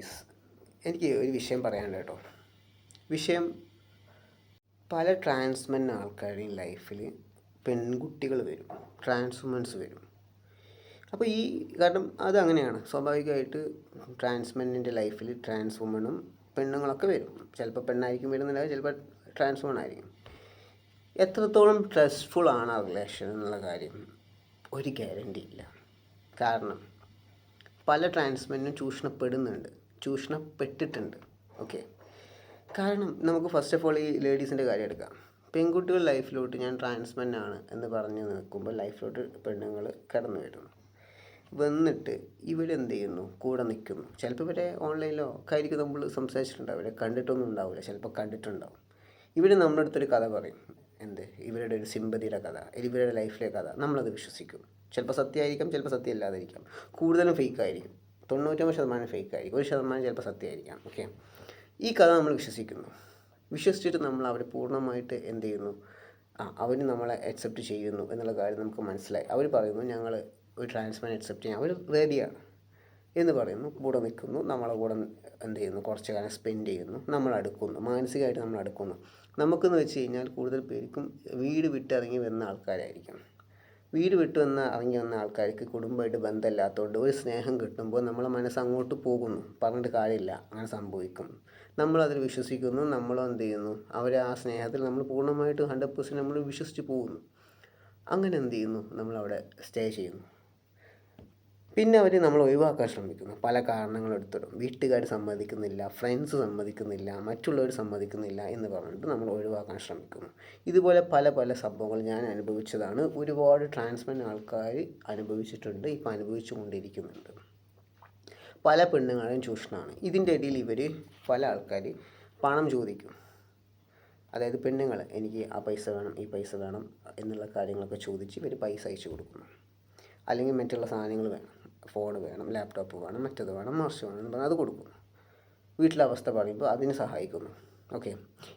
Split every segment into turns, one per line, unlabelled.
Guys എനിക്ക് ഒരു വിഷയം പറയാനുണ്ട് കേട്ടോ. വിഷയം പല ട്രാൻസ്മെൻ ആൾക്കാരുടെയും ലൈഫിൽ പെൺകുട്ടികൾ വരും ട്രാൻസ് വുമൻസ് വരും. അപ്പോൾ ഈ കാരണം അതങ്ങനെയാണ് സ്വാഭാവികമായിട്ട് ട്രാൻസ്മെന്റെ ലൈഫിൽ ട്രാൻസ് വുമണും പെണ്ണുങ്ങളൊക്കെ വരും. ചിലപ്പോൾ പെണ്ണായിരിക്കും വരുന്നില്ല ചിലപ്പോൾ ട്രാൻസ് വുമൺ ആയിരിക്കും. എത്രത്തോളം സ്ട്രെസ്ഫുൾ ആണ് ആ റിലേഷൻ എന്നുള്ള കാര്യം ഒരു ഗ്യാരണ്ടി ഇല്ല. കാരണം പല ട്രാൻസ്മെന്നും ചൂഷണപ്പെടുന്നുണ്ട്. ചൂഷണപ്പെട്ടിട്ടുണ്ട്. ഓക്കെ കാരണം നമുക്ക് ഫസ്റ്റ് ഓഫ് ഓൾ ഈ ലേഡീസിന്റെ കാര്യം എടുക്കാം. പെൺകുട്ടികൾ ലൈഫിലോട്ട് ഞാൻ ട്രാൻസ്മെൻ ആണ് എന്ന് പറഞ്ഞ് നിൽക്കുമ്പോൾ ലൈഫിലോട്ട് പെണ്ണുങ്ങൾ കടന്നു വരുന്നു. വന്നിട്ട് ഇവരെന്ത് ചെയ്യുന്നു? കൂടെ നിൽക്കുന്നു. ചിലപ്പോൾ ഇവരെ ഓൺലൈനിലോ ആയിരിക്കും നമ്മൾ സംസാരിച്ചിട്ടുണ്ടാവും. ഇവരെ കണ്ടിട്ടൊന്നും ഉണ്ടാവില്ല. ചിലപ്പോൾ കണ്ടിട്ടുണ്ടാവും. ഇവർ നമ്മുടെ അടുത്തൊരു കഥ പറയും. എന്ത്? ഇവരുടെ ഒരു സിമ്പതിയുടെ കഥ. ഇവരുടെ ലൈഫിലെ കഥ. നമ്മളത് വിശ്വസിക്കും. ചിലപ്പോൾ സത്യമായിരിക്കാം ചിലപ്പോൾ സത്യമല്ലാതിരിക്കാം. കൂടുതലും ഫേക്ക് ആയിരിക്കും. തൊണ്ണൂറ്റൊമ്പത് ശതമാനം ഫേക്ക് ആയിരിക്കും ഒരു ശതമാനം ചിലപ്പോൾ സത്യമായിരിക്കാം. ഓക്കെ ഈ കഥ നമ്മൾ വിശ്വസിക്കുന്നു. വിശ്വസിച്ചിട്ട് നമ്മൾ അവരെ പൂർണമായിട്ട് എന്ത് ചെയ്യുന്നു? ആ അവർ നമ്മളെ അക്സെപ്റ്റ് ചെയ്യുന്നു എന്നുള്ള കാര്യം നമുക്ക് മനസ്സിലായി. അവർ പറയുന്നു ഞങ്ങൾ ഒരു ട്രാൻസ്മാൻ അക്സെപ്റ്റ് ചെയ്യാൻ അവർ റെഡിയാണ് എന്ന് പറയുന്നു. കൂടെ നിൽക്കുന്നു. നമ്മളെ കൂടെ എന്ത് ചെയ്യുന്നു? കുറച്ച് കാലം സ്പെൻഡ് ചെയ്യുന്നു. നമ്മൾ അടുക്കുന്നു. മാനസികമായിട്ട് നമ്മൾ അടുക്കുന്നു. നമുക്കെന്ന് വെച്ച് കഴിഞ്ഞാൽ കൂടുതൽ പേർക്കും വീട് വിട്ടിറങ്ങി വരുന്ന ആൾക്കാരായിരിക്കും വീട് വിട്ടു വന്ന ഇറങ്ങി വന്ന ആൾക്കാർക്ക് കുടുംബമായിട്ട് ബന്ധമില്ലാത്തതുകൊണ്ട് ഒരു സ്നേഹം കിട്ടുമ്പോൾ നമ്മളെ മനസ്സ് അങ്ങോട്ട് പോകുന്നു. പറഞ്ഞിട്ട് കാര്യമില്ല. അങ്ങനെ സംഭവിക്കും. നമ്മളതിൽ വിശ്വസിക്കുന്നു. നമ്മളും എന്ത് ചെയ്യുന്നു? അവരെ ആ സ്നേഹത്തിൽ നമ്മൾ പൂർണമായിട്ട് ഹൺഡ്രഡ് പെർസെന്റ് നമ്മൾ വിശ്വസിച്ച് പോകുന്നു. അങ്ങനെ എന്ത് ചെയ്യുന്നു? നമ്മളവിടെ സ്റ്റേ ചെയ്യുന്നു. പിന്നെ അവർ നമ്മൾ ഒഴിവാക്കാൻ ശ്രമിക്കുന്നു. പല കാരണങ്ങൾ വീട്ടുകാർ സമ്മതിക്കുന്നില്ല ഫ്രണ്ട്സ് സമ്മതിക്കുന്നില്ല മറ്റുള്ളവർ സമ്മതിക്കുന്നില്ല എന്ന് പറഞ്ഞിട്ട് നമ്മൾ ഒഴിവാക്കാൻ ശ്രമിക്കുന്നു. ഇതുപോലെ പല പല സംഭവങ്ങൾ ഞാൻ അനുഭവിച്ചതാണ്. ഒരുപാട് ട്രാൻസ്മെൻ ആൾക്കാർ അനുഭവിച്ചിട്ടുണ്ട് ഇപ്പോൾ അനുഭവിച്ചു കൊണ്ടിരിക്കുന്നുണ്ട്. പല പെണ്ണുങ്ങളും ചൂഷണമാണ്. ഇതിന്റെ ഇടയിൽ ഇവർ പല ആൾക്കാർ പണം ചോദിക്കും. അതായത് പെണ്ണുങ്ങൾ എനിക്ക് ആ പൈസ വേണം ഈ പൈസ വേണം എന്നുള്ള കാര്യങ്ങളൊക്കെ ചോദിച്ച് ഇവർ പൈസ അയച്ചു കൊടുക്കുന്നു. അല്ലെങ്കിൽ മറ്റുള്ള സാധനങ്ങൾ വേണം. ഫോൺ വേണം ലാപ്ടോപ്പ് വേണം മറ്റത് വേണം മറിച്ച് വേണം എന്ന് പറഞ്ഞാൽ അത് കൊടുക്കും. വീട്ടിലെ അവസ്ഥ പറയുമ്പോൾ അതിന് സഹായിക്കുന്നു. ഓക്കെ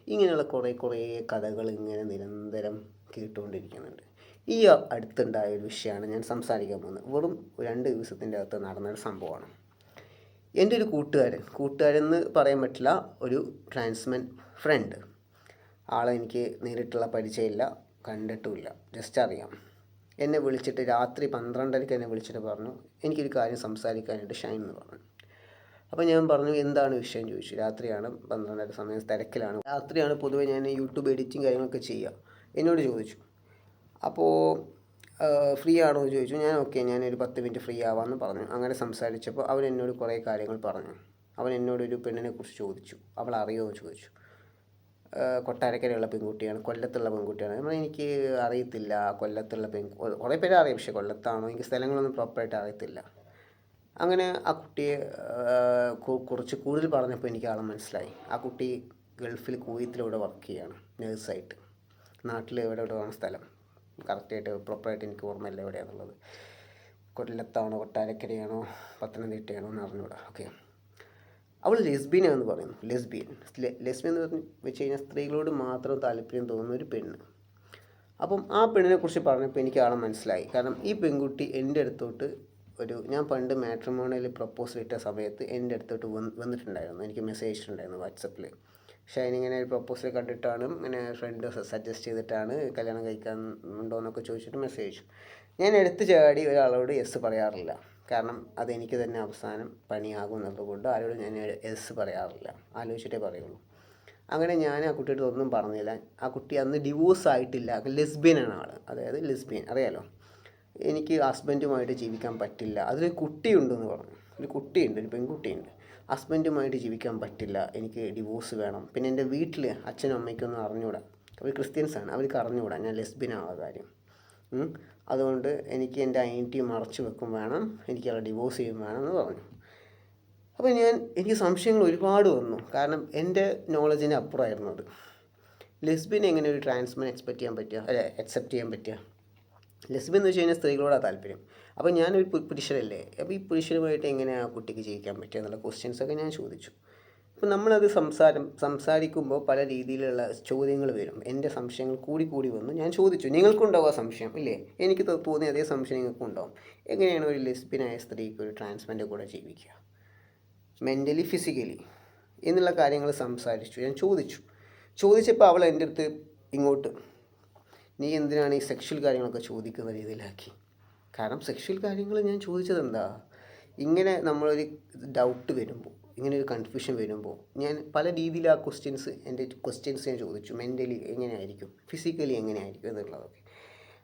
ഇങ്ങനെയുള്ള കുറേ കുറേ കഥകൾ ഇങ്ങനെ നിരന്തരം കേട്ടുകൊണ്ടിരിക്കുന്നുണ്ട്. ഈ അടുത്തുണ്ടായ ഒരു വിഷയമാണ് ഞാൻ സംസാരിക്കാൻ പോകുന്നത്. വെറും രണ്ട് ദിവസത്തിന്റെ അകത്ത് നടന്നൊരു സംഭവമാണ്. എന്റെ ഒരു കൂട്ടുകാരൻ കൂട്ടുകാരൻ എന്ന് പറയാൻ പറ്റില്ല ഒരു ട്രാൻസ്മെൻ ഫ്രണ്ട് ആളെ എനിക്ക് നേരിട്ടുള്ള പരിചയമില്ല കണ്ടിട്ടുമില്ല. ജസ്റ്റ് അറിയാം. എന്നെ വിളിച്ചിട്ട് രാത്രി പന്ത്രണ്ടരയ്ക്ക് എന്നെ വിളിച്ചിട്ട് പറഞ്ഞു എനിക്കൊരു കാര്യം സംസാരിക്കാനായിട്ട് ഷൈൻ എന്ന് പറഞ്ഞു. അപ്പോൾ ഞാൻ പറഞ്ഞു എന്താണ് വിഷയം? ചോദിച്ചു. രാത്രിയാണ് പന്ത്രണ്ടര സമയം തിരക്കിലാണ്. രാത്രിയാണ് പൊതുവേ ഞാൻ യൂട്യൂബ് എഡിറ്റിങ് കാര്യങ്ങളൊക്കെ ചെയ്യുക. എന്നോട് ചോദിച്ചു. അപ്പോൾ ഫ്രീ ആണോ എന്ന് ചോദിച്ചു. ഞാൻ ഓക്കെ ഞാനൊരു പത്ത് മിനിറ്റ് ഫ്രീ ആവാമെന്ന് പറഞ്ഞു. അങ്ങനെ സംസാരിച്ചപ്പോൾ അവൻ എന്നോട് കുറേ കാര്യങ്ങൾ പറഞ്ഞു. അവൻ എന്നോടൊരു പെണ്ണിനെ കുറിച്ച് ചോദിച്ചു. അവൾ അറിയുമോ എന്ന് ചോദിച്ചു. കൊട്ടാരക്കരയുള്ള പെൺകുട്ടിയാണ് കൊല്ലത്തുള്ള പെൺകുട്ടിയാണ്. എനിക്ക് അറിയത്തില്ല കൊല്ലത്തുള്ള പെൺ കുറേ പേര് അറിയാം പക്ഷേ കൊല്ലത്താണോ? എനിക്ക് സ്ഥലങ്ങളൊന്നും പ്രോപ്പറായിട്ട് അറിയത്തില്ല. അങ്ങനെ ആ കുട്ടിയെ കുറച്ച് കൂടുതൽ പറഞ്ഞപ്പോൾ എനിക്ക് ആളെ മനസ്സിലായി. ആ കുട്ടി ഗൾഫിൽ കൂയത്തിലൂടെ വർക്ക് ചെയ്യാണ് നേഴ്സായിട്ട് നാട്ടിൽ എവിടെ എവിടെ വേണം സ്ഥലം? കറക്റ്റായിട്ട് പ്രോപ്പറായിട്ട് എനിക്ക് ഓർമ്മയില്ല എവിടെയാണെന്നുള്ളത് കൊല്ലത്താണോ കൊട്ടാരക്കരയാണോ പത്തനംതിട്ടയാണോ എന്ന് അറിഞ്ഞൂടാ ഓക്കെ അവൾ ലെസ്ബിയനാണെന്ന് പറയുന്നു. ലെസ്ബിയൻ. ലെസ്ബിയൻ എന്ന് പറഞ്ഞ് വെച്ച് കഴിഞ്ഞാൽ സ്ത്രീകളോട് മാത്രം താല്പര്യം തോന്നുന്ന ഒരു പെണ്ണ്. അപ്പം ആ പെണ്ണിനെ കുറിച്ച് പറഞ്ഞപ്പോൾ എനിക്ക് ആളെ മനസ്സിലായി. കാരണം ഈ പെൺകുട്ടി എന്റെ അടുത്തോട്ട് ഒരു ഞാൻ പണ്ട് മാട്രിമോണിയിൽ പ്രപ്പോസൽ ഇട്ട സമയത്ത് എന്റെ അടുത്തോട്ട് വന്ന് വന്നിട്ടുണ്ടായിരുന്നു. എനിക്ക് മെസ്സേജ് ഇട്ടിട്ടുണ്ടായിരുന്നു വാട്സപ്പിൽ ഷൈൻ ഇങ്ങനെ ഒരു പ്രപ്പോസൽ കണ്ടിട്ടാണ് ഇങ്ങനെ ഫ്രണ്ട് സജസ്റ്റ് ചെയ്തിട്ടാണ് കല്യാണം കഴിക്കാൻ ഉണ്ടോ എന്നൊക്കെ ചോദിച്ചിട്ട് മെസ്സേജ് ഞാൻ എടുത്തു ചാടി ഒരാളോട് യെസ് പറയാറില്ല. കാരണം അതെനിക്ക് തന്നെ അവസാനം പണിയാകും എന്നുള്ളതുകൊണ്ട് ആരോടും ഞാൻ എസ് പറയാറില്ല. ആലോചിച്ചിട്ടേ പറയുള്ളൂ. അങ്ങനെ ഞാൻ ആ കുട്ടിയുടെ ഒന്നും പറഞ്ഞില്ല. ആ കുട്ടി അന്ന് ഡിവോഴ്സ് ആയിട്ടില്ല. ലെസ്ബിയൻ ആണ് ആൾ അതായത് ലെസ്ബിയൻ അറിയാലോ? എനിക്ക് ഹസ്ബൻഡുമായിട്ട് ജീവിക്കാൻ പറ്റില്ല. അതിലൊരു കുട്ടിയുണ്ടെന്ന് പറഞ്ഞു. ഒരു കുട്ടിയുണ്ട് ഒരു പെൺകുട്ടിയുണ്ട്. ഹസ്ബൻഡുമായിട്ട് ജീവിക്കാൻ പറ്റില്ല. എനിക്ക് ഡിവോഴ്സ് വേണം. പിന്നെ എന്റെ വീട്ടിൽ അച്ഛനും അമ്മയ്ക്കൊന്നും അറിഞ്ഞുകൂടാ അവർ ക്രിസ്ത്യൻസാണ്. അവർക്ക് അറിഞ്ഞുകൂടാ ഞാൻ ലെസ്ബിയനാണ് കാര്യം. അതുകൊണ്ട് എനിക്ക് എന്റെ ഐഡന്റി മറച്ചു വെക്കും വേണം. എനിക്ക് അവളെ ഡിവോഴ്സ് ചെയ്യും വേണം എന്ന് പറഞ്ഞു. അപ്പോൾ ഞാൻ എനിക്ക് സംശയങ്ങൾ ഒരുപാട് വന്നു. കാരണം എന്റെ നോളജിന് അപ്പുറമായിരുന്നു അത്. ലെസ്ബിൻ എങ്ങനെ ഒരു ട്രാൻസ്മെൻ എക്സ്പെക്റ്റ് ചെയ്യാൻ പറ്റുക? അല്ലെ അക്സെപ്റ്റ് ചെയ്യാൻ പറ്റുക? ലെസ്ബിൻ എന്ന് വെച്ച് കഴിഞ്ഞാൽ സ്ത്രീകളോടാണ് താല്പര്യം. അപ്പോൾ ഞാനൊരു പുരുഷനല്ലേ? അപ്പോൾ ഈ പുരുഷനുമായിട്ട് എങ്ങനെ ആ കുട്ടിക്ക് ജീവിക്കാൻ പറ്റുക എന്നുള്ള ക്വസ്റ്റ്യൻസൊക്കെ ഞാൻ ചോദിച്ചു. അപ്പോൾ നമ്മളത് സംസാരം സംസാരിക്കുമ്പോൾ പല രീതിയിലുള്ള ചോദ്യങ്ങൾ വരും. എന്റെ സംശയങ്ങൾ കൂടി കൂടി വന്നു. ഞാൻ ചോദിച്ചു നിങ്ങൾക്കുണ്ടാവുക സംശയം? ഇല്ലേ? എനിക്ക് തോന്നിയ അതേ സംശയം നിങ്ങൾക്കും ഉണ്ടാവും എങ്ങനെയാണ് ഒരു ലെസ്ബിനായ സ്ത്രീക്ക് ഒരു ട്രാൻസ്മെന്റെ കൂടെ ജീവിക്കുക? മെന്റലി ഫിസിക്കലി എന്നുള്ള കാര്യങ്ങൾ സംസാരിച്ചു. ഞാൻ ചോദിച്ചു. ചോദിച്ചപ്പോൾ അവൾ എന്റെ അടുത്ത് ഇങ്ങോട്ട് നീ എന്തിനാണ് ഈ സെക്ഷൽ കാര്യങ്ങളൊക്കെ ചോദിക്കുന്ന രീതിയിലാക്കി? കാരണം സെക്ഷൽ കാര്യങ്ങൾ ഞാൻ ചോദിച്ചത് എന്താ? ഇങ്ങനെ നമ്മളൊരു ഡൗട്ട് വരുമ്പോൾ ഇങ്ങനെ ഒരു കൺഫ്യൂഷൻ വരുമ്പോൾ ഞാൻ പല രീതിയിൽ ആ ക്വസ്റ്റ്യൻസ് എന്റെ ക്വസ്റ്റ്യൻസ് ഞാൻ ചോദിച്ചു. മെന്റലി എങ്ങനെയായിരിക്കും? ഫിസിക്കലി എങ്ങനെയായിരിക്കും എന്നുള്ളതൊക്കെ.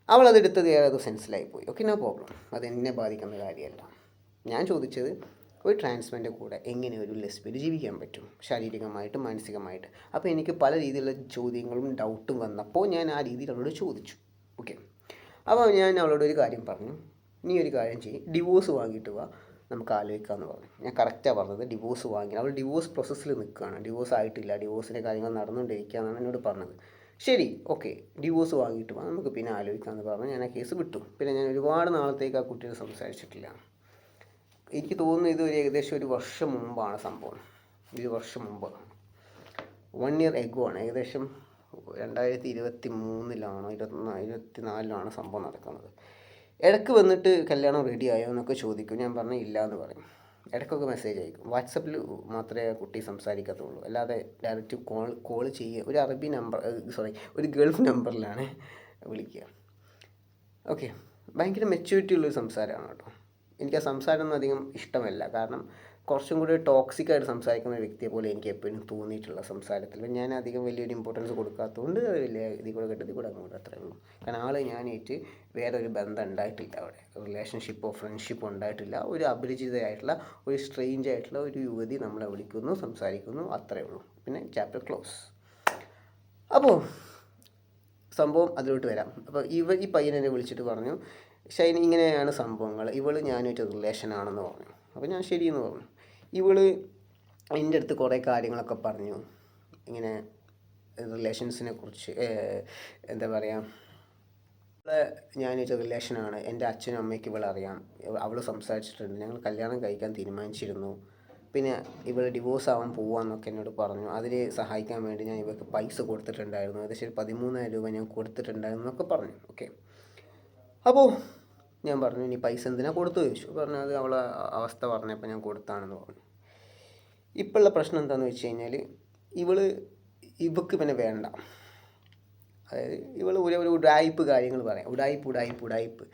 അവൾ അതെടുത്തത് സെൻസിലായി പോയി ഓക്കെ നോ പ്രോബ്ലം അത് എന്നെ ബാധിക്കുന്ന കാര്യമല്ല. ഞാൻ ചോദിച്ചത് ഒരു ട്രാൻസ്മെന്റെ കൂടെ എങ്ങനെ ഒരു ലെസ്ബിയിൽ ജീവിക്കാൻ പറ്റും? ശാരീരികമായിട്ടും മാനസികമായിട്ട്. അപ്പോൾ എനിക്ക് പല രീതിയിലുള്ള ചോദ്യങ്ങളും ഡൗട്ടും വന്നപ്പോൾ ഞാൻ ആ രീതിയിൽ അവളോട് ചോദിച്ചു. ഓക്കെ അപ്പോൾ ഞാൻ അവളോട് ഒരു കാര്യം പറഞ്ഞു. നീ ഒരു കാര്യം ചെയ്യും. ഡിവോഴ്സ് വാങ്ങിയിട്ട് വാ. നമുക്ക് ആലോചിക്കാമെന്ന് പറഞ്ഞു. ഞാൻ കറക്റ്റാണ് പറഞ്ഞത് ഡിവോഴ്സ് വാങ്ങി. അവൾ ഡിവോഴ്സ് പ്രോസസ്സിൽ നിൽക്കുകയാണ്. ഡിവോഴ്സ് ആയിട്ടില്ല. ഡിവോഴ്സിന്റെ കാര്യങ്ങൾ നടന്നുകൊണ്ടിരിക്കുകയെന്നാണ് എന്നോട് പറഞ്ഞത്. ശരി ഓക്കെ ഡിവോഴ്സ് വാങ്ങിയിട്ട് വാ നമുക്ക് പിന്നെ ആലോചിക്കാമെന്ന് പറഞ്ഞ്. ഞാൻ ആ കേസ് വിട്ടു. പിന്നെ ഞാൻ ഒരുപാട് നാളത്തേക്ക് ആ കുട്ടിയോട് സംസാരിച്ചിട്ടില്ല. എനിക്ക് തോന്നുന്നു ഇത് ഒരു ഏകദേശം ഒരു വർഷം മുമ്പാണ് സംഭവം. ഒരു വർഷം മുമ്പ്. വൺ ഇയർ എഗോ ആണ്. ഏകദേശം രണ്ടായിരത്തി ഇരുപത്തി മൂന്നിലാണോ ഇരുപത്തിനാ ഇരുപത്തി നാലിലാണ് സംഭവം നടക്കുന്നത്. ഇടയ്ക്ക് വന്നിട്ട് കല്യാണം റെഡി ആയോ എന്നൊക്കെ ചോദിക്കും. ഞാൻ പറഞ്ഞു ഇല്ല എന്ന് പറയും. ഇടയ്ക്കൊക്കെ മെസ്സേജ് അയക്കും. വാട്സപ്പിൽ മാത്രമേ കുട്ടി സംസാരിക്കത്തുള്ളൂ. അല്ലാതെ ഡയറക്റ്റ് കോൾ കോൾ ചെയ്യുക. ഒരു അറബി നമ്പർ സോറി ഒരു ഗൾഫ് നമ്പറിലാണ് വിളിക്കുക. ഓക്കെ ഭയങ്കര മെച്യൂരിറ്റി ഉള്ളൊരു സംസാരമാണ് കേട്ടോ. എനിക്ക് ആ സംസാരമൊന്നും അധികം ഇഷ്ടമല്ല. കാരണം കുറച്ചും കൂടി ടോക്സിക് ആയിട്ട് സംസാരിക്കുന്ന വ്യക്തിയെ പോലെ എനിക്ക് എപ്പോഴും തോന്നിയിട്ടുള്ള സംസാരത്തിൽ. ഞാൻ അധികം വലിയൊരു ഇമ്പോർട്ടൻസ് കൊടുക്കാത്തതുകൊണ്ട് വലിയ ഇതിൽ കൂടെ കെട്ടത്തിൽ കൂടെ അങ്ങോട്ട് അത്രയേ ഉള്ളൂ. കാരണം ആൾ ഞാനായിട്ട് വേറെ ഒരു ബന്ധം ഉണ്ടായിട്ടില്ല അവിടെ. റിലേഷൻഷിപ്പോ ഫ്രണ്ട്ഷിപ്പോ ഉണ്ടായിട്ടില്ല. ഒരു അപരിചിതയായിട്ടുള്ള ഒരു സ്ട്രേഞ്ച് ആയിട്ടുള്ള ഒരു യുവതി നമ്മളെ വിളിക്കുന്നു സംസാരിക്കുന്നു അത്രയേ ഉള്ളൂ. പിന്നെ ചാപ്റ്റർ ക്ലോസ് അപ്പോൾ സംഭവം അതിലോട്ട് വരാം. അപ്പോൾ ഇവ ഈ പയ്യൻ വിളിച്ചിട്ട് പറഞ്ഞു ഷൈൻ ഇങ്ങനെയാണ് സംഭവങ്ങൾ. ഇവൾ ഞാനൊരു റിലേഷൻ ആണെന്ന് പറഞ്ഞു. അപ്പോൾ ഞാൻ ശരിയെന്ന് പറഞ്ഞു. ഇവൾ എന്റെ അടുത്ത് കുറേ കാര്യങ്ങളൊക്കെ പറഞ്ഞു. ഇങ്ങനെ റിലേഷൻസിനെ കുറിച്ച് എന്താ പറയുക ഞാനൊരു റിലേഷനാണ് എന്റെ അച്ഛനും അമ്മയ്ക്ക് ഇവൾ അറിയാം. അവൾ സംസാരിച്ചിട്ടുണ്ട്. ഞങ്ങൾ കല്യാണം കഴിക്കാൻ തീരുമാനിച്ചിരുന്നു. പിന്നെ ഇവൾ ഡിവോഴ്സ് ആവാൻ പോവാന്നൊക്കെ എന്നോട് പറഞ്ഞു. അതിന് സഹായിക്കാൻ വേണ്ടി ഞാൻ ഇവർക്ക് പൈസ കൊടുത്തിട്ടുണ്ടായിരുന്നു. ഏകദേശം ഒരു പതിമൂന്നായിരം രൂപ ഞാൻ കൊടുത്തിട്ടുണ്ടായിരുന്നു എന്നൊക്കെ പറഞ്ഞു. ഓക്കെ അപ്പോൾ ഞാൻ പറഞ്ഞു ഇനി പൈസ എന്തിനാ കൊടുത്തു ചോദിച്ചു. പറഞ്ഞു അത് അവളെ അവസ്ഥ പറഞ്ഞപ്പോൾ ഞാൻ കൊടുത്താണെന്ന് പറഞ്ഞു. ഇപ്പോഴുള്ള പ്രശ്നം എന്താണെന്ന് വെച്ച് കഴിഞ്ഞാൽ ഇവൾ ഇവക്ക് പിന്നെ വേണ്ട. അതായത് ഇവൾ ഒരു ഒരു ഉടായ്പ് കാര്യങ്ങൾ പറയാം. ഉടായ്പ് ഉടായ്പ് ഉടായ്പ്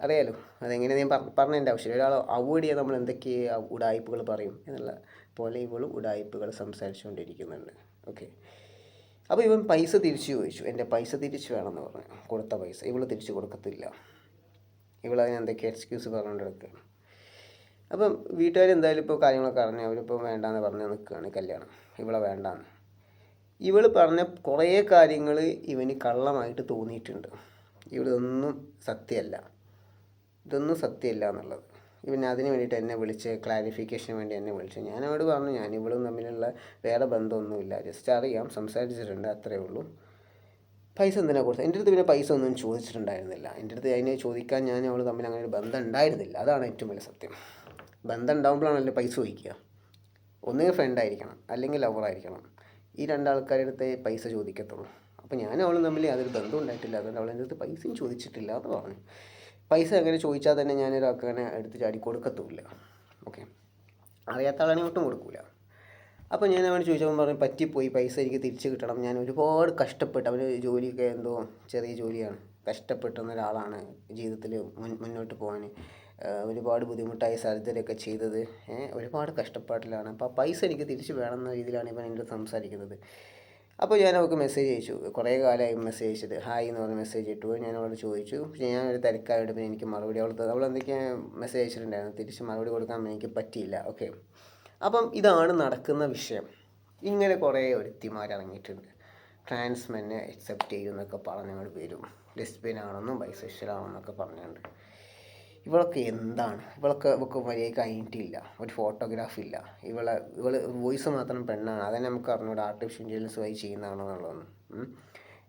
അറിയാലോ? അതെങ്ങനെ ഞാൻ പറ പറഞ്ഞതിന്റെ ആവശ്യമില്ല. ഒരാൾ അവോയ്ഡ് ചെയ്യാൻ നമ്മൾ എന്തൊക്കെ ഉടായ്പകൾ പറയും എന്നുള്ള പോലെ ഇവളും ഉടായ്പകൾ സംസാരിച്ചുകൊണ്ടിരിക്കുന്നുണ്ട്. ഓക്കെ. അപ്പോൾ ഇവൻ പൈസ തിരിച്ചു ചോദിച്ചു. എന്റെ പൈസ തിരിച്ചു വേണമെന്ന് പറഞ്ഞു. കൊടുത്ത പൈസ. ഇവൾ തിരിച്ചു കൊടുക്കത്തില്ല. ഇവൾ അതിന് എന്തൊക്കെ എക്സ്ക്യൂസ് പറഞ്ഞുകൊണ്ട് എടുക്കുകയാണ് അപ്പം വീട്ടുകാർ എന്തായാലും ഇപ്പോൾ കാര്യങ്ങളൊക്കെ അറിഞ്ഞ് അവരിപ്പോൾ വേണ്ടാന്ന് പറഞ്ഞ് നിൽക്കുകയാണ് കല്യാണം. ഇവളെ വേണ്ടാന്ന്. ഇവൾ പറഞ്ഞ കുറേ കാര്യങ്ങൾ ഇവന് കള്ളമായിട്ട് തോന്നിയിട്ടുണ്ട്. ഇവളിതൊന്നും സത്യമല്ല. ഇതൊന്നും സത്യമല്ല എന്നുള്ളത്. ഇവൻ അതിന് വേണ്ടിയിട്ട് എന്നെ വിളിച്ച് ക്ലാരിഫിക്കേഷന് വേണ്ടി എന്നെ വിളിച്ചു ഞാൻ അവരോട് പറഞ്ഞു ഞാൻ ഇവളും തമ്മിലുള്ള വേറെ ബന്ധമൊന്നുമില്ല. ജസ്റ്റ് അറിയാം സംസാരിച്ചിട്ടുണ്ട് അത്രയേ ഉള്ളൂ. പൈസ എന്തിനാ കൊടുത്തത് എന്റെ അടുത്ത് പിന്നെ പൈസ ഒന്നും ചോദിച്ചിട്ടുണ്ടായിരുന്നില്ല. എന്റെ അടുത്ത് അതിനെ ചോദിക്കാൻ ഞാൻ അവൾ തമ്മിൽ അങ്ങനെ ഒരു ബന്ധം ഉണ്ടായിരുന്നില്ല. അതാണ് ഏറ്റവും വലിയ സത്യം. ബന്ധം ഉണ്ടാകുമ്പോഴാണല്ലോ പൈസ ചോദിക്കുക. ഒന്നുകിൽ ഫ്രണ്ട് ആയിരിക്കണം അല്ലെങ്കിൽ ലവർ ആയിരിക്കണം. ഈ രണ്ടാൾക്കാരുടെ അടുത്ത് പൈസ ചോദിക്കത്തുള്ളൂ. അപ്പോൾ ഞാൻ അവൾ തമ്മിൽ യാതൊരു ബന്ധം ഉണ്ടായിട്ടില്ല. അതുകൊണ്ട് അവളെന്റെ അടുത്ത് പൈസയും ചോദിച്ചിട്ടില്ല എന്ന് പറഞ്ഞു. പൈസ അങ്ങനെ ചോദിച്ചാൽ തന്നെ ഞാനൊരാൾക്ക് അങ്ങനെ എടുത്ത് ചാടി കൊടുക്കത്തുമില്ല ഓക്കെ അറിയാത്ത ആളാണെങ്കിൽ ഒട്ടും കൊടുക്കൂല. അപ്പോൾ ഞാൻ അവന് ചോദിച്ചപ്പോൾ പറഞ്ഞു പറ്റിപ്പോയി പൈസ എനിക്ക് തിരിച്ച് കിട്ടണം. ഞാൻ ഒരുപാട് കഷ്ടപ്പെട്ട് അവന് ജോലിയൊക്കെ എന്തോ ചെറിയ ജോലിയാണ്. കഷ്ടപ്പെട്ടുന്ന ഒരാളാണ് ജീവിതത്തിൽ മുന്നോട്ട് പോകാൻ. ഒരുപാട് ബുദ്ധിമുട്ടായി സർജറി ഒക്കെ ചെയ്തത് ഒരുപാട് കഷ്ടപ്പാടിലാണ്. അപ്പോൾ പൈസ എനിക്ക് തിരിച്ച് വേണമെന്ന രീതിയിലാണ് ഇവൻ എന്റെ സംസാരിക്കുന്നത്. അപ്പോൾ ഞാൻ അവൾക്ക് മെസ്സേജ് അയച്ചു. കുറേ കാലമായി മെസ്സേജ് അയച്ചത് ഹായ് എന്ന് പറഞ്ഞ് മെസ്സേജ് ഇട്ടു. ഞാൻ അവളോട് ചോദിച്ചു. പക്ഷേ ഞാൻ ഒരു തിരക്കായിട്ട് പിന്നെ എനിക്ക് മറുപടി അവൾ അവൾ എന്തൊക്കെയാണ് മെസ്സേജ് അയച്ചിട്ടുണ്ടായിരുന്നു. തിരിച്ച് മറുപടി കൊടുക്കാൻ എനിക്ക് പറ്റിയില്ല. ഓക്കെ. അപ്പം ഇതാണ് നടക്കുന്ന വിഷയം. ഇങ്ങനെ കുറേ ഒരുത്തിമാർ ഇറങ്ങിയിട്ടുണ്ട് ട്രാൻസ്മെന്നെ അക്സെപ്റ്റ് ചെയ്യുമെന്നൊക്കെ പറഞ്ഞുകൊണ്ട് വരും. ലെസ്ബിയൻ ആണെന്നും ബൈസെക്ഷൽ ആണെന്നൊക്കെ പറഞ്ഞുകൊണ്ട് ഇവളൊക്കെ എന്താണ്? ഇവളൊക്കെ ഇവൾക്ക് മര്യാദ കഴിഞ്ഞിട്ടില്ല. ഒരു ഫോട്ടോഗ്രാഫ് ഇല്ല. ഇവളെ ഇവൾ വോയിസ് മാത്രം പെണ്ണാണ്. അതന്നെ നമുക്ക് അറിഞ്ഞൂടെ. ആർട്ടിഫിഷ്യൽ ഇന്റലിജൻസ് വഴി ചെയ്യുന്നതാണെന്നുള്ളതൊന്നും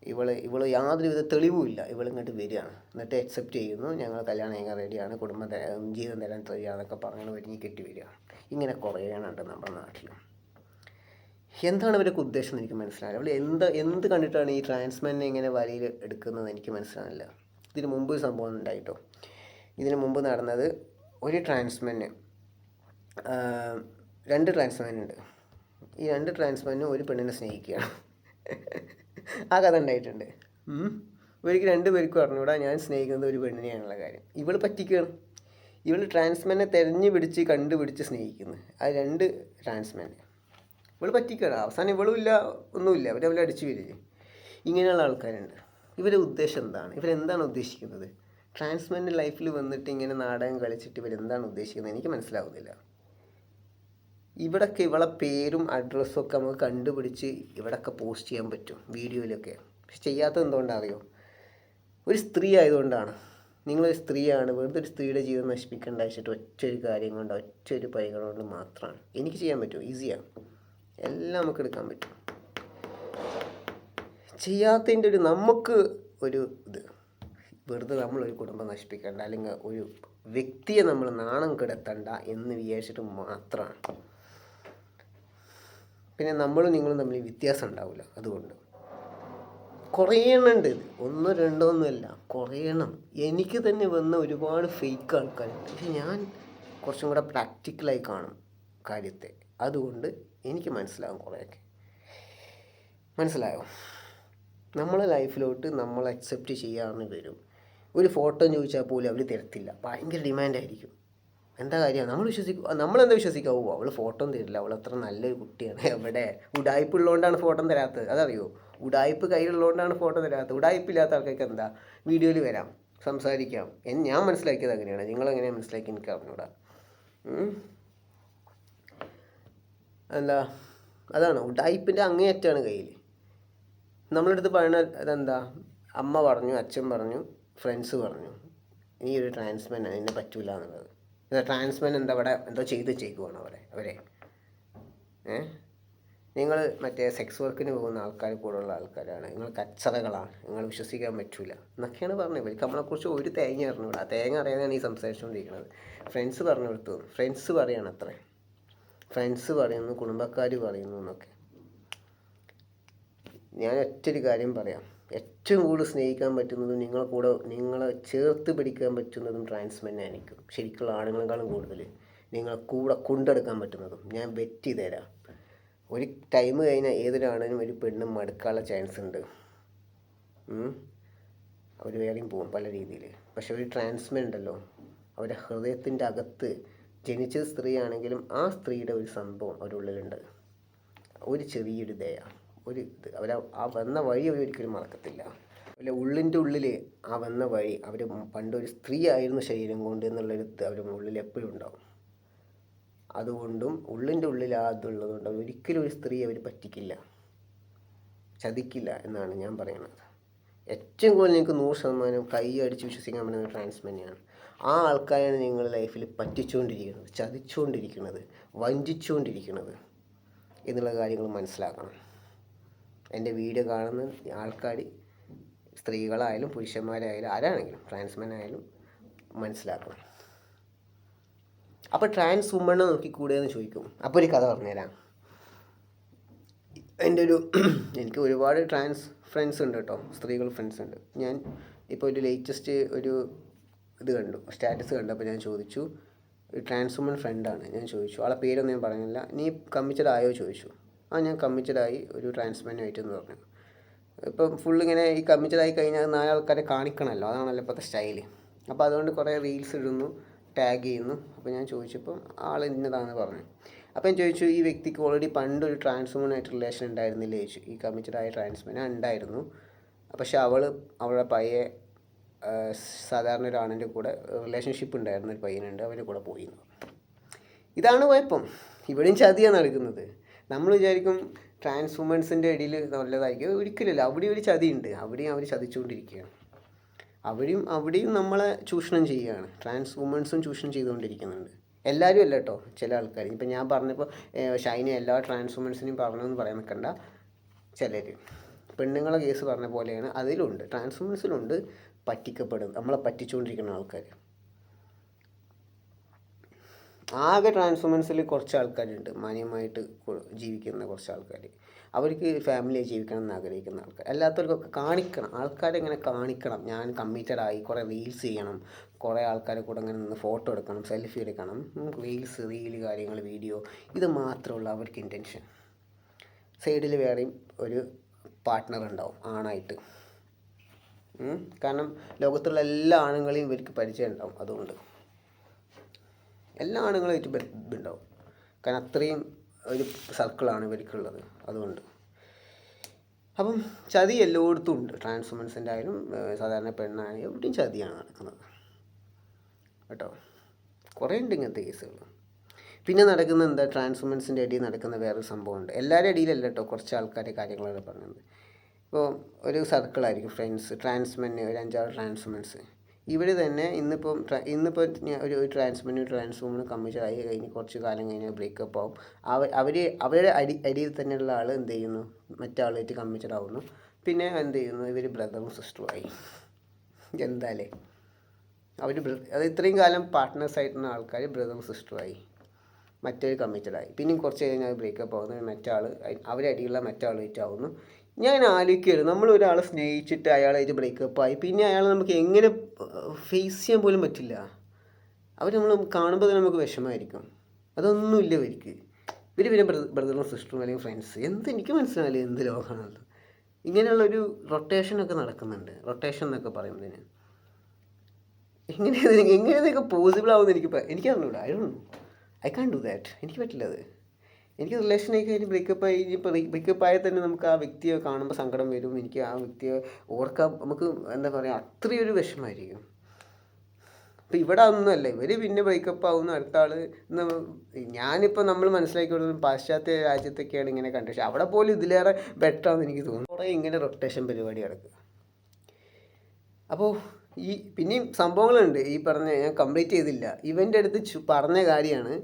ഉം. ഇവൾ ഇവൾ യാതൊരുവിധ തെളിവുമില്ല ഇവളിങ്ങോട്ട് വരികയാണ്. എന്നിട്ട് അക്സെപ്റ്റ് ചെയ്യുന്നു. ഞങ്ങൾ കല്യാണം കഴിക്കാൻ റെഡിയാണ് കുടുംബം ജീവിതം തരാൻ റെഡിയാണെന്നൊക്കെ പറഞ്ഞാൽ ഒരുങ്ങി കെട്ടി വരികയാണ്. ഇങ്ങനെ കുറേ നമ്മുടെ നാട്ടിൽ എന്താണ് ഇവരൊക്കെ ഉദ്ദേശം എന്ന് എനിക്ക് മനസ്സിലായില്ല. അവൾ എന്ത് എന്ത് കണ്ടിട്ടാണ് ഈ ട്രാൻസ്മാനെ ഇങ്ങനെ വരിയിൽ എടുക്കുന്നത് എനിക്ക് മനസ്സിലാവില്ല ഇതിന് മുമ്പ് സംഭവം ഉണ്ടായിട്ടോ? ഇതിന് മുമ്പ് നടന്നത് ഒരു ട്രാൻസ്മെന് രണ്ട് ട്രാൻസ്മാനുണ്ട് ഈ രണ്ട് ട്രാൻസ്മാനും ഒരു പെണ്ണിനെ സ്നേഹിക്കുകയാണ്. ആ കഥ ഉണ്ടായിട്ടുണ്ട്. ഇവർക്ക് രണ്ട് പേർക്കും അറിഞ്ഞൂടാ ഞാൻ സ്നേഹിക്കുന്നത് ഒരു പെണ്ണിനെയാണുള്ള കാര്യം. ഇവൾ പറ്റിക്കുകയാണ് ഇവൾ ട്രാൻസ്മാനെ തെരഞ്ഞു പിടിച്ച് കണ്ടുപിടിച്ച് സ്നേഹിക്കുന്നു. ആ രണ്ട് ട്രാൻസ്മാൻ ഇവൾ പറ്റിക്കുകയാണ് അവസാനം ഇവളും ഇല്ല ഒന്നുമില്ല. അവരെ അടിച്ചു വരില്ലേ? ഇങ്ങനെയുള്ള ആൾക്കാരുണ്ട്. ഇവരുടെ ഉദ്ദേശം എന്താണ്? ഇവരെന്താണ് ഉദ്ദേശിക്കുന്നത്? ട്രാൻസ്മെന്റെ ലൈഫിൽ വന്നിട്ട് ഇങ്ങനെ നാടകം കളിച്ചിട്ട് ഇവരെന്താണ് ഉദ്ദേശിക്കുന്നത്? എനിക്ക് മനസ്സിലാവുന്നില്ല. ഇവിടൊക്കെ ഇവളെ പേരും അഡ്രസ്സും ഒക്കെ നമുക്ക് കണ്ടുപിടിച്ച് ഇവിടൊക്കെ പോസ്റ്റ് ചെയ്യാൻ പറ്റും വീഡിയോയിലൊക്കെ. പക്ഷെ ചെയ്യാത്തത് അറിയോ ഒരു സ്ത്രീ ആയതുകൊണ്ടാണ്. നിങ്ങളൊരു സ്ത്രീയാണ് വെറുതെ ഒരു സ്ത്രീയുടെ ജീവിതം നശിപ്പിക്കേണ്ട വെച്ചിട്ട് ഒറ്റ ഒരു കാര്യം കൊണ്ട് ഒറ്റ ഒരു പരിഗണന കൊണ്ട് മാത്രമാണ്. എനിക്ക് ചെയ്യാൻ പറ്റും ഈസിയാണ് എല്ലാം നമുക്ക് എടുക്കാൻ പറ്റും. ചെയ്യാത്തതിന്റെ ഒരു നമുക്ക് ഒരു ഇത്. വെറുതെ നമ്മളൊരു കുടുംബം നശിപ്പിക്കേണ്ട അല്ലെങ്കിൽ ഒരു വ്യക്തിയെ നമ്മൾ നാണം കിടത്തണ്ട എന്ന് വിചാരിച്ചിട്ട് മാത്രമാണ്. പിന്നെ നമ്മളും നിങ്ങളും തമ്മിൽ വ്യത്യാസം ഉണ്ടാവില്ല അതുകൊണ്ട്. കുറേ എണ്ണം ഉണ്ട് ഇത്. ഒന്നോ രണ്ടോ ഒന്നുമല്ല കുറേ എനിക്ക് തന്നെ വന്ന ഒരുപാട് ഫേക്ക് ആൾക്കാരുണ്ട്. പക്ഷെ ഞാൻ കുറച്ചും കൂടെ പ്രാക്ടിക്കലായി കാണും കാര്യത്തെ. അതുകൊണ്ട് എനിക്ക് മനസ്സിലാകും കുറേയൊക്കെ. മനസ്സിലായോ? നമ്മളെ ലൈഫിലോട്ട് നമ്മൾ അക്സെപ്റ്റ് ചെയ്യാമെന്ന് വരും. ഒരു ഫോട്ടോ ചോദിച്ചാൽ പോലും അവർ തരത്തില്ല. ഭയങ്കര ഡിമാൻഡായിരിക്കും എന്താ കാര്യം? നമ്മൾ വിശ്വസിക്കുക നമ്മളെന്താ വിശ്വസിക്കാവോ? അവൾ ഫോട്ടോ തരില്ല. അവൾ അത്ര നല്ലൊരു കുട്ടിയാണ്. എവിടെ? ഉടായ്പ ഉള്ളതുകൊണ്ടാണ് ഫോട്ടോ തരാത്തത്. അതറിയോ? ഉടായ്പ കയ്യിലുള്ളതുകൊണ്ടാണ് ഫോട്ടോ തരാത്തത്. ഉടായ്പ ഇല്ലാത്ത ആൾക്കാർക്ക് എന്താ? വീഡിയോയിൽ വരാം. സംസാരിക്കാം. ഞാൻ മനസ്സിലാക്കിയത് അങ്ങനെയാണ്. നിങ്ങളെങ്ങനെയാണ് മനസ്സിലാക്കി എനിക്ക് അറിഞ്ഞൂടാ. എന്താ? അതാണ്. ഉടായ്പിന്റെ അങ്ങേയറ്റാണ് കയ്യിൽ നമ്മളെടുത്ത് പറയുന്ന അതെന്താ? അമ്മ പറഞ്ഞു അച്ഛൻ പറഞ്ഞു ഫ്രണ്ട്സ് പറഞ്ഞു. നീ ഒരു ട്രാൻസ്മെൻ എന്നെ പറ്റൂല എന്നുള്ളത്. ട്രാൻസ്മെൻ എന്താ ഇവിടെ എന്തോ ചെയ്ത് ചെയ്ക്കുവാണ് അവരെ? അവരെ. ഏ? നിങ്ങൾ മറ്റേ സെക്സ് വർക്കിന് പോകുന്ന ആൾക്കാർ കൂടെയുള്ള ആൾക്കാരാണ്. നിങ്ങൾ കച്ചറകളാണ് നിങ്ങൾ വിശ്വസിക്കാൻ പറ്റില്ല എന്നൊക്കെയാണ് പറഞ്ഞത്. ഇവർക്ക് നമ്മളെക്കുറിച്ച് ഒരു തേങ്ങ അറിഞ്ഞൂടാ. തേങ്ങ അറിയാനാണ് ഈ സംസാരിച്ചുകൊണ്ടിരിക്കുന്നത് ഫ്രണ്ട്സ് പറഞ്ഞു കൊടുത്തു ഫ്രണ്ട്സ് പറയാണ് അത്ര. ഫ്രണ്ട്സ് പറയുന്നു. കുടുംബക്കാർ പറയുന്നു എന്നൊക്കെ. ഞാൻ ഒറ്റൊരു കാര്യം പറയാം. ഏറ്റവും കൂടുതൽ സ്നേഹിക്കാൻ പറ്റുന്നതും നിങ്ങളെ കൂടെ നിങ്ങളെ ചേർത്ത് പിടിക്കാൻ പറ്റുന്നതും ട്രാൻസ്മെൻ ആയിരിക്കും. ശരിക്കുള്ള ആണുങ്ങളെക്കാളും കൂടുതൽ നിങ്ങളെ കൂടെ കൊണ്ടെടുക്കാൻ പറ്റുന്നതും. ഞാൻ വെറ്റി തരാം ഒരു ടൈം കഴിഞ്ഞാൽ ഏതൊരാണിനും ഒരു പെണ്ണും മടുക്കാനുള്ള ചാൻസ് ഉണ്ട്. അവർ വേറെയും പോകും പല രീതിയിൽ പക്ഷെ ഒരു ട്രാൻസ്മെൻ ഉണ്ടല്ലോ അവരുടെ ഹൃദയത്തിന്റെ അകത്ത് ജനിച്ചത് സ്ത്രീയാണെങ്കിലും ആ സ്ത്രീയുടെ ഒരു സംഭവം അവരുള്ളിലുണ്ട് ഒരു ചെറിയൊരു ദയ. ഒരു ഇത്. അവർ ആ വന്ന വഴി അവർ ഒരിക്കലും മറക്കത്തില്ല. അല്ലെ ഉള്ളിന്റെ ഉള്ളിൽ ആ വന്ന വഴി അവർ പണ്ടൊരു സ്ത്രീ ആയിരുന്നു ശരീരം കൊണ്ട് എന്നുള്ളൊരു ഇത് ഉള്ളിൽ എപ്പോഴും ഉണ്ടാവും. അതുകൊണ്ടും ഉള്ളിന്റെ ഉള്ളിൽ ആ ഇതുള്ളത് കൊണ്ട് ഒരിക്കലും ഒരു സ്ത്രീ അവർ പറ്റിക്കില്ല. ചതിക്കില്ല എന്നാണ് ഞാൻ പറയുന്നത്. ഏറ്റവും കൂടുതൽ നിങ്ങൾക്ക് നൂറ് ശതമാനം കൈ അടിച്ച് വിശ്വസിക്കാൻ പറ്റുന്ന ട്രാൻസ്മെന്റാണ് ആ ആൾക്കാരാണ് നിങ്ങൾ ലൈഫിൽ പറ്റിച്ചുകൊണ്ടിരിക്കുന്നത് ചതിച്ചുകൊണ്ടിരിക്കുന്നത് വഞ്ചിച്ചുകൊണ്ടിരിക്കുന്നത് എന്നുള്ള കാര്യങ്ങൾ മനസ്സിലാക്കണം. എന്റെ വീഡിയോ കാണുന്ന ആൾക്കാർ സ്ത്രീകളായാലും പുരുഷന്മാരായാലും ആരാണെങ്കിലും ട്രാൻസ്മെൻ ആയാലും മനസ്സിലാക്കണം. അപ്പോൾ ട്രാൻസ് വുമണെ നോക്കിക്കൂടെ എന്ന് ചോദിക്കും. അപ്പോൾ ഒരു കഥ പറഞ്ഞുതരാം. എന്റെ ഒരു എനിക്ക് ഒരുപാട് ട്രാൻസ് ഫ്രണ്ട്സ് ഉണ്ട് കേട്ടോ. സ്ത്രീകൾ ഫ്രണ്ട്സ് ഉണ്ട്. ഞാൻ ഇപ്പോൾ ഒരു ലേറ്റസ്റ്റ് ഒരു ഇത് കണ്ടു. സ്റ്റാറ്റസ് കണ്ടപ്പോൾ ഞാൻ ചോദിച്ചു ട്രാൻസ് വുമൺ ഫ്രണ്ടാണ് ഞാൻ ചോദിച്ചു. ആളെ പേരൊന്നും ഞാൻ പറഞ്ഞില്ല. നീ കമ്മിറ്റഡ് ആയോ ചോദിച്ചു. ആ ഞാൻ കമ്മിറ്റഡായി ഒരു ട്രാൻസ്മെന്റായിട്ട് എന്ന് പറഞ്ഞു. ഇപ്പം ഫുൾ ഇങ്ങനെ ഈ കമ്മിറ്റഡായി കഴിഞ്ഞാൽ നാലാൾക്കാരെ കാണിക്കണമല്ലോ അതാണല്ലോ ഇപ്പോഴത്തെ സ്റ്റൈൽ. അപ്പോൾ അതുകൊണ്ട് കുറേ റീൽസ് ഇടുന്നു ടാഗ് ചെയ്യുന്നു. അപ്പോൾ ഞാൻ ചോദിച്ചപ്പോൾ ആൾ ഇന്നതാണെന്ന് പറഞ്ഞു. അപ്പോൾ ഞാൻ ചോദിച്ചു ഈ വ്യക്തിക്ക് ഓൾറെഡി പണ്ട് ഒരു ആയിട്ട് റിലേഷൻ ഉണ്ടായിരുന്നില്ലേ ചോദിച്ചു. ഈ കമ്മിറ്റഡായ ട്രാൻസ്മാൻ ഉണ്ടായിരുന്നു. പക്ഷെ അവൾ അവളുടെ പയ്യെ സാധാരണ ഒരു ആണിന്റെ കൂടെ റിലേഷൻഷിപ്പ് ഉണ്ടായിരുന്ന ഒരു പയ്യനുണ്ട്. അവന്റെ കൂടെ പോയി എന്ന് ഇതാണ് കുഴപ്പം. ഇവിടെയും ചതിയാണ് നടക്കുന്നത്. നമ്മൾ വിചാരിക്കും ട്രാൻസ് വുമൻസിന്റെ ഇടയിൽ നല്ലതായിരിക്കും. ഒരിക്കലില്ല അവിടെ ഒരു ചതിയുണ്ട്. അവിടെയും അവർ ചതിച്ചുകൊണ്ടിരിക്കുകയാണ്. അവിടെയും അവിടെയും നമ്മളെ ചൂഷണം ചെയ്യുകയാണ്. ട്രാൻസ് വുമൻസും ചൂഷണം ചെയ്തുകൊണ്ടിരിക്കുന്നുണ്ട്. എല്ലാവരും അല്ല കേട്ടോ ചില ആൾക്കാർ. ഇപ്പം ഞാൻ പറഞ്ഞപ്പോൾ ഷൈനി എല്ലാ ട്രാൻസ് വുമൻസിനെയും പറഞ്ഞെന്ന് പറയാൻ നിൽക്കണ്ട. ചിലർ പെണ്ണുങ്ങളെ കേസ് പറഞ്ഞ പോലെയാണ്. അതിലുണ്ട്. ട്രാൻസ് വുമൻസിലുണ്ട് പറ്റിക്കപ്പെടുന്നത് നമ്മളെ പറ്റിച്ചുകൊണ്ടിരിക്കുന്ന ആൾക്കാർ ആകെ ട്രാൻസ്ഫോമൻസിൽ കുറച്ച് ആൾക്കാരുണ്ട്. മാന്യമായിട്ട് ജീവിക്കുന്ന കുറച്ച് ആൾക്കാർ അവർക്ക് ഫാമിലി ജീവിക്കണം എന്ന് ആഗ്രഹിക്കുന്ന ആൾക്കാർ അല്ലാത്തവർക്കൊക്കെ കാണിക്കണം. ആൾക്കാരെ ഇങ്ങനെ കാണിക്കണം. ഞാൻ കമ്മിറ്റഡ് ആയി. കുറേ റീൽസ് ചെയ്യണം. കുറേ ആൾക്കാരെ കൂടെ ഇങ്ങനെ നിന്ന് ഫോട്ടോ എടുക്കണം. സെൽഫി എടുക്കണം. റീൽസ് റീൽ കാര്യങ്ങൾ വീഡിയോ ഇത് മാത്രമുള്ള അവർക്ക് ഇന്റൻഷൻ സൈഡിൽ വേറെയും ഒരു പാർട്ട്ണർ ഉണ്ടാവും. ആണായിട്ട്. കാരണം ലോകത്തുള്ള എല്ലാ ആണുങ്ങളെയും ഇവർക്ക് പരിചയം ഉണ്ടാവും. അതുകൊണ്ട്. എല്ലാ ആണുങ്ങളായിട്ട് ബന്ധമുണ്ടാവും കാരണം അത്രയും ഒരു സർക്കിളാണ് ഇവർക്കുള്ളത്. അതുകൊണ്ട്. അപ്പം ചതി എല്ലായിടത്തും ഉണ്ട്. ട്രാൻസ്ഫോമൻസിന്റെ ആയാലും സാധാരണ പെണ്ണായാലും എവിടെയും ചതിയാണ് നടക്കുന്നത്. കേട്ടോ? കുറേ ഉണ്ട് ഇങ്ങനത്തെ കേസുകൾ പിന്നെ നടക്കുന്ന എന്താ? ട്രാൻസ്ഫോമൻസിന്റെ ഇടയിൽ നടക്കുന്ന വേറൊരു സംഭവമുണ്ട്. എല്ലാവരുടെ ഇടയിലല്ല കേട്ടോ കുറച്ച് ആൾക്കാരെ കാര്യങ്ങളാണ് പറഞ്ഞത്. ഇപ്പോൾ ഒരു സർക്കിളായിരിക്കും ഫ്രണ്ട്സ് ട്രാൻസ്മെൻ ഒരു അഞ്ചാറ് ട്രാൻസ്മെൻസ് ഇവർ തന്നെ ഇന്നിപ്പം ഇന്നിപ്പോൾ ഒരു ഒരു ട്രാൻസ്മെന് ഒരു ട്രാൻസ്ഫോമിന് കമ്മിറ്റഡായി കഴിഞ്ഞ് കുറച്ച് കാലം കഴിഞ്ഞാൽ ബ്രേക്കപ്പ് ആവും. അവ അവർ അവരുടെ അടി അടിയിൽ തന്നെയുള്ള ആൾ എന്ത് ചെയ്യുന്നു? മറ്റാളായിട്ട് കമ്മിറ്റഡ് ആവുന്നു. പിന്നെ എന്ത് ചെയ്യുന്നു? ഇവർ ബ്രദറും സിസ്റ്ററുമായി എന്താലേ? അവർ അത് ഇത്രയും കാലം പാർട്ട്നേഴ്സ് ആയിട്ടുള്ള ആൾക്കാർ ബ്രദറും സിസ്റ്ററുമായി മറ്റൊരു കമ്മിറ്റഡായി പിന്നെയും കുറച്ച് കഴിഞ്ഞാൽ ബ്രേക്കപ്പ് ആവുന്നു. മറ്റാൾ അവരടിയുള്ള അടിയുള്ള മറ്റാളുമായിട്ട് ആവുന്നു. ഞാൻ ആലോചിക്കുകയായിരുന്നു. നമ്മൾ ഒരാളെ സ്നേഹിച്ചിട്ട് അയാളായിട്ട് ബ്രേക്കപ്പ് ആയി. പിന്നെ അയാൾ നമുക്ക് എങ്ങനെ ഫേസ് ചെയ്യാൻ പോലും പറ്റില്ല. അവർ നമ്മൾ കാണുമ്പോൾ തന്നെ നമുക്ക് വിഷമമായിരിക്കും. അതൊന്നുമില്ല ഇവർക്ക്. ഇവർ പിന്നെ ബ്രദറും സിസ്റ്ററും അല്ലെങ്കിൽ ഫ്രണ്ട്സ് എന്ത് എനിക്ക് മനസ്സിലായില്ല എന്ത് ലോകമാണത് ഇങ്ങനെയുള്ളൊരു റൊട്ടേഷനൊക്കെ നടക്കുന്നുണ്ട്. റൊട്ടേഷൻ എന്നൊക്കെ പറയുന്നതിന്. എങ്ങനെ എങ്ങനെ ഇതൊക്കെ പോസിബിൾ ആവുമെന്ന് എനിക്ക് എനിക്കറിഞ്ഞൂടാ. I don't I can't do that എനിക്ക് പറ്റില്ല അത്. എനിക്ക് റിലേഷൻ ആയി കഴിഞ്ഞ് ബ്രേക്കപ്പ് ആയി ഇപ്പോൾ ബ്രേക്കപ്പ് ആയാൽ തന്നെ നമുക്ക് ആ വ്യക്തിയെ കാണുമ്പോൾ സങ്കടം വരും. എനിക്ക് ആ വ്യക്തിയെ ഓർക്കാൻ നമുക്ക് എന്താ പറയുക അത്രയൊരു വിഷമമായിരിക്കും. അപ്പോൾ ഇവിടെ ഒന്നുമല്ല ഇവർ പിന്നെ ബ്രേക്കപ്പ് ആവുന്ന അടുത്ത ആൾ ഞാനിപ്പോൾ നമ്മൾ മനസ്സിലാക്കി കൊടുക്കുന്നത് പാശ്ചാത്യ രാജ്യത്തൊക്കെയാണ് ഇങ്ങനെ കണ്ടത് പക്ഷേ അവിടെ പോലും ഇതിലേറെ ബെറ്റർ ആണെന്ന് എനിക്ക് തോന്നുന്നു. കുറേ ഇങ്ങനെ റൊട്ടേഷൻ പരിപാടി നടക്കുക. അപ്പോൾ ഈ പിന്നെയും സംഭവങ്ങളുണ്ട്. ഈ പറഞ്ഞ ഞാൻ കംപ്ലീറ്റ് ചെയ്തില്ല. ഇവന്റെ അടുത്ത് പറഞ്ഞ കാര്യമാണ്.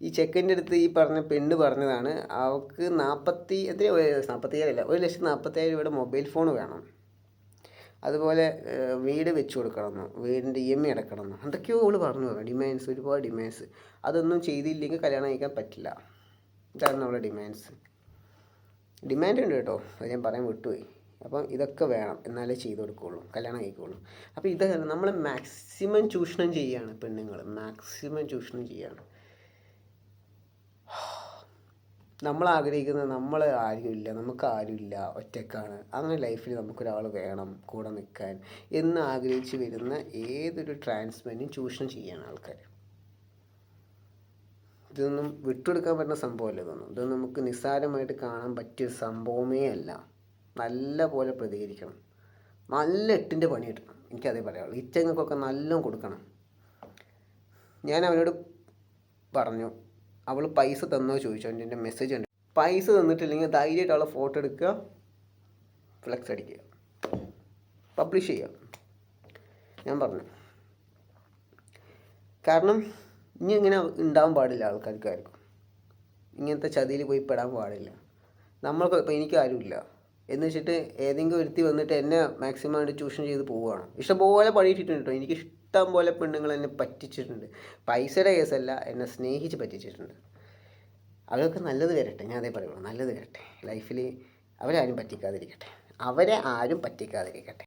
ഈ ചെക്കന്റെ അടുത്ത് ഈ പറഞ്ഞ പെണ്ണ് പറഞ്ഞതാണ് അവൾക്ക് നാൽപ്പത്തി എത്ര നാൽപ്പത്തി ഏഴല്ല ഒരു ലക്ഷത്തി നാൽപ്പത്തയ്യായിരം രൂപയുടെ മൊബൈൽ ഫോൺ വേണം. അതുപോലെ വീട് വെച്ച് കൊടുക്കണമെന്ന് വീടിന്റെ ഇ എം ഐ അടക്കണമെന്ന് എന്തൊക്കെയോ അവൾ പറഞ്ഞു. പറഞ്ഞു ഡിമാൻഡ്സ് ഒരുപാട് ഡിമാൻഡ്സ്. അതൊന്നും ചെയ്തില്ലെങ്കിൽ കല്യാണം കഴിക്കാൻ പറ്റില്ല. ഇതാണ് അവളുടെ ഡിമാൻഡ്സ്. ഡിമാൻഡ് ഉണ്ട് കേട്ടോ. അത് ഞാൻ പറയാൻ വിട്ടുപോയി. അപ്പം ഇതൊക്കെ വേണം. എന്നാലേ ചെയ്തു കൊടുക്കുകയുള്ളൂ കല്യാണം കഴിക്കുകയുള്ളൂ അപ്പോൾ ഇതൊക്കെ നമ്മൾ മാക്സിമം ചൂഷണം ചെയ്യുകയാണ് പെണ്ണുങ്ങൾ മാക്സിമം ചൂഷണം ചെയ്യുകയാണ് നമ്മൾ ആഗ്രഹിക്കുന്നത് നമ്മൾ ആരുമില്ല നമുക്ക് ആരുമില്ല ഒറ്റക്കാണ്. അങ്ങനെ ലൈഫിൽ നമുക്കൊരാൾ വേണം കൂടെ നിൽക്കാൻ. എന്ന് ആഗ്രഹിച്ച് വരുന്ന ഏതൊരു ട്രാൻസ്മെന്റും ചൂഷണം ചെയ്യാണ് ആൾക്കാർ ഇതൊന്നും വിട്ടുകൊടുക്കാൻ പറ്റുന്ന സംഭവമല്ല ഇതൊന്നും. ഇത് നമുക്ക് നിസ്സാരമായിട്ട് കാണാൻ പറ്റിയ സംഭവമേ അല്ല. നല്ല പോലെ പ്രതികരിക്കണം. നല്ല എട്ടിന്റെ പണി കിട്ടണം. എനിക്കതേ പറയാനുള്ളൂ ഇറ്റങ്ങൾക്കൊക്കെ നല്ലോണം കൊടുക്കണം. ഞാൻ അവനോട് പറഞ്ഞു അവൾ പൈസ തന്നോ ചോദിച്ചു. എന്റെ മെസ്സേജ് ഉണ്ട് പൈസ തന്നിട്ടില്ലെങ്കിൽ ധൈര്യമായിട്ട് അവളെ ഫോട്ടോ എടുക്കുക ഫ്ലെക്സ് അടിക്കുക. പബ്ലിഷ് ചെയ്യുക. ഞാൻ പറഞ്ഞു. കാരണം ഇനി ഇങ്ങനെ ഉണ്ടാവാൻ പാടില്ല ആൾക്കാർക്കാർക്കും. ഇങ്ങനത്തെ ചതിയിൽ പോയി പെടാൻ പാടില്ല. നമ്മൾക്ക് ഇപ്പോൾ എനിക്ക് ആരുമില്ല. എന്ന് വെച്ചിട്ട് ഏതെങ്കിലും ഒരുത്തി വന്നിട്ട് എന്നെ മാക്സിമം ആയിട്ട് ട്യൂഷൻ ചെയ്ത് പോവുകയാണ്. ഇഷ്ടംപോലെ പണിയിട്ടിട്ടുണ്ട് കേട്ടോ. എനിക്ക് ഇഷ്ടം പോലെ പെണ്ണുങ്ങൾ എന്നെ പറ്റിച്ചിട്ടുണ്ട്. പൈസയുടെ കേസല്ല എന്നെ സ്നേഹിച്ച് പറ്റിച്ചിട്ടുണ്ട്. അവരൊക്കെ നല്ലത് വരട്ടെ ഞാൻ അതേ പറയുള്ളൂ. നല്ലത് വരട്ടെ. ലൈഫിൽ അവരാരും പറ്റിക്കാതിരിക്കട്ടെ. അവരെ ആരും പറ്റിക്കാതിരിക്കട്ടെ.